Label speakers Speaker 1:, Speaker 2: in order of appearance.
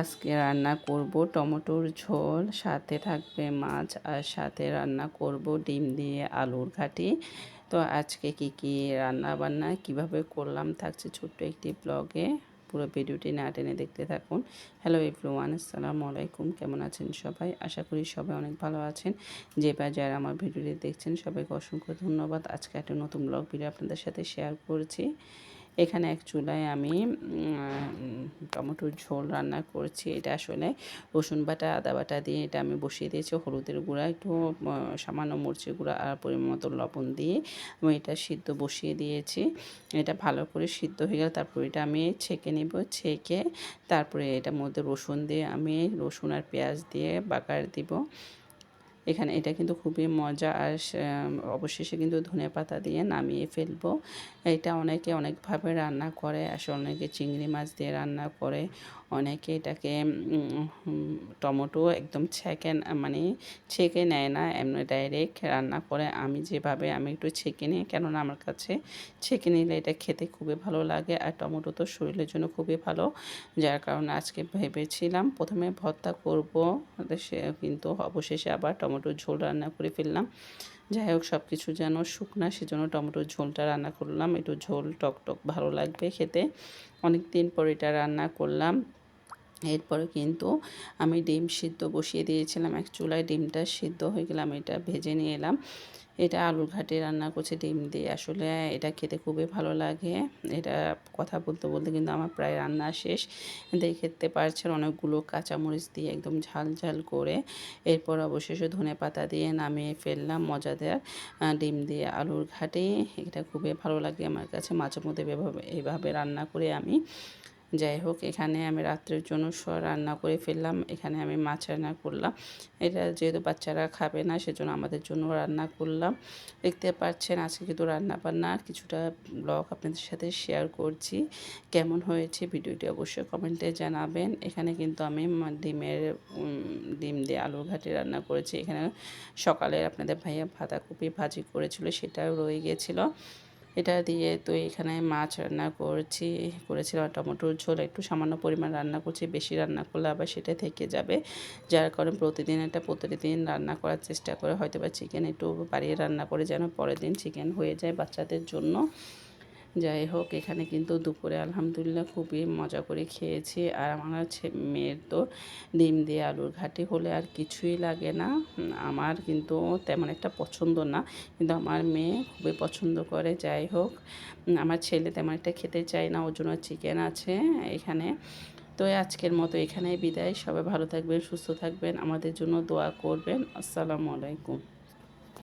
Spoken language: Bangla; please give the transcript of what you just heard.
Speaker 1: আজকে রান্না করব টমেটোর ঝোল, সাথে থাকবে মাছ আর সাথে রান্না করব ডিম দিয়ে আলুর ঘাটি। তো আজকে কি কি রান্না বান্না, কীভাবে করলাম থাকছে ছোট্ট একটি ব্লগে। পুরো ভিডিওটি না টেনে দেখতে থাকুন। হ্যালো এভরিওয়ান আসসালামু আলাইকুম, কেমন আছেন সবাই? আশা করি সবাই অনেক ভালো আছেন। যে বা যারা আমার ভিডিওটি দেখছেন, সবাইকে অসংখ্য ধন্যবাদ। আজকে একটা নতুন ব্লগ ভিডিও আপনাদের সাথে শেয়ার করছি। এখানে এক চুলায় আমি টমেটোর ঝোল রান্না করছি। এটা আসলে রসুন বাটা, আদা বাটা দিয়ে এটা আমি বসিয়ে দিয়েছি, হলুদের গুঁড়া, একটু সামান্য মরচের গুঁড়া আর পরিমাণ মতো লবণ দিয়ে আমি এটা সিদ্ধ বসিয়ে দিয়েছি। এটা ভালো করে সিদ্ধ হয়ে গেলে তারপর এটা আমি ছেঁকে নিব, ছেঁকে তারপরে এটার মধ্যে রসুন দিয়ে আমি রসুন আর পেঁয়াজ দিয়ে বাগার দিব। এখানে এটা কিন্তু খুবই মজা আর অবশেষে কিন্তু ধনে পাতা দিয়ে নামিয়ে ফেলব। এটা অনেকে অনেকভাবে রান্না করে, আসলে অনেকে চিংড়ি মাছ দিয়ে রান্না করে, অনেকে এটাকে টমেটো একদম ছেঁকে মানে ছেঁকে নেয় না, এমনি ডাইরেক্ট রান্না করে। আমি যেভাবে আমি একটু ছেঁকে নিই, কেননা আমার কাছে ছেঁকে নিলে এটা খেতে খুবই ভালো লাগে আর টমেটো তো শরীরের জন্য খুবই ভালো। যার কারণে আজকে ভেবেছিলাম প্রথমে ভর্তা করব সে কিন্তু অবশেষে আবার টমেটোর ঝোল রান্না করে ফেললাম। যাই হোক সব কিছু যেন শুকনা, সেজন্য টমেটোর ঝোলটা রান্না করলাম। একটু ঝোল টক টক ভালো লাগবে খেতে। অনেক দিন পর এটা রান্না করলাম। এরপরে কিন্তু আমি ডিম সিদ্ধ বসিয়ে দিয়েছিলাম, এক চুলায় ডিমটা সিদ্ধ হয়ে গেলাম এটা ভেজে নিয়ে এলাম। এটা আলুর ঘাটে রান্না করছে ডিম দিয়ে। আসলে এটা খেতে খুবই ভালো লাগে। এটা কথা বলতে বলতে কিন্তু আমার প্রায় রান্না শেষ। দেখতে পারছেন অনেকগুলো কাঁচামরিচ দিয়ে একদম ঝাল ঝাল করে। এরপর অবশেষে ধনে পাতা দিয়ে নামিয়ে ফেললাম মজাদার ডিম দিয়ে আলুর ঘাটে। এটা খুবই ভালো লাগে আমার কাছে। মাঝে মধ্যে এভাবে রান্না করে আমি। যাই হোক এখানে আমি রাত্রের জন্য রান্না করে ফেললাম, এখানে আমি মাছ রান্না করলাম। এটা যেহেতু বাচ্চারা খাবে না, সেজন্য আমাদের জন্য রান্না করলাম। দেখতে পাচ্ছেন, আজকে কিন্তু রান্না বান্না কিছুটা ব্লগ আপনাদের সাথে শেয়ার করছি। কেমন হয়েছে ভিডিওটি অবশ্যই কমেন্টে জানাবেন। এখানে কিন্তু আমি ডিমের ডিম দিয়ে আলুর ঘাটি রান্না করেছি। এখানে সকালে আপনাদের ভাইয়া বাঁধাকপি ভাজি করেছিল, সেটাও রয়ে গিয়েছিল এটা দিয়ে তো এখানে মাছ রান্না করছি, করেছিলাম টমেটোর ঝোল, একটু সামান্য পরিমাণ রান্না করছি, বেশি রান্না করলে আবার সেটা থেকে যাবে। যার কারণে প্রতিদিন এটা প্রতিদিন রান্না করার চেষ্টা করে হয়তো বা চিকেন একটু বাড়িয়ে রান্না করে যেন পরের দিন চিকেন হয়ে যায় বাচ্চাদের জন্য। যাই হোক এখানে কিন্তু দুপুরে আলহামদুলিল্লাহ খুবই মজা করে খেয়েছি। আর আমার মেয়ের তো ডিম দিয়ে আলুর ঘাটি হলে আর কিছুই লাগে না। আমার কিন্তু তেমন একটা পছন্দ না, কিন্তু আমার মেয়ে খুবই পছন্দ করে। যাই হোক আমার ছেলে তেমন একটা খেতে চায় না, ওর জন্য চিকেন আছে এখানে। তো আজকের মতো এখানেই বিদায়। সবাই ভালো থাকবেন, সুস্থ থাকবেন। আমাদের জন্য দোয়া করবেন। আসসালামু আলাইকুম।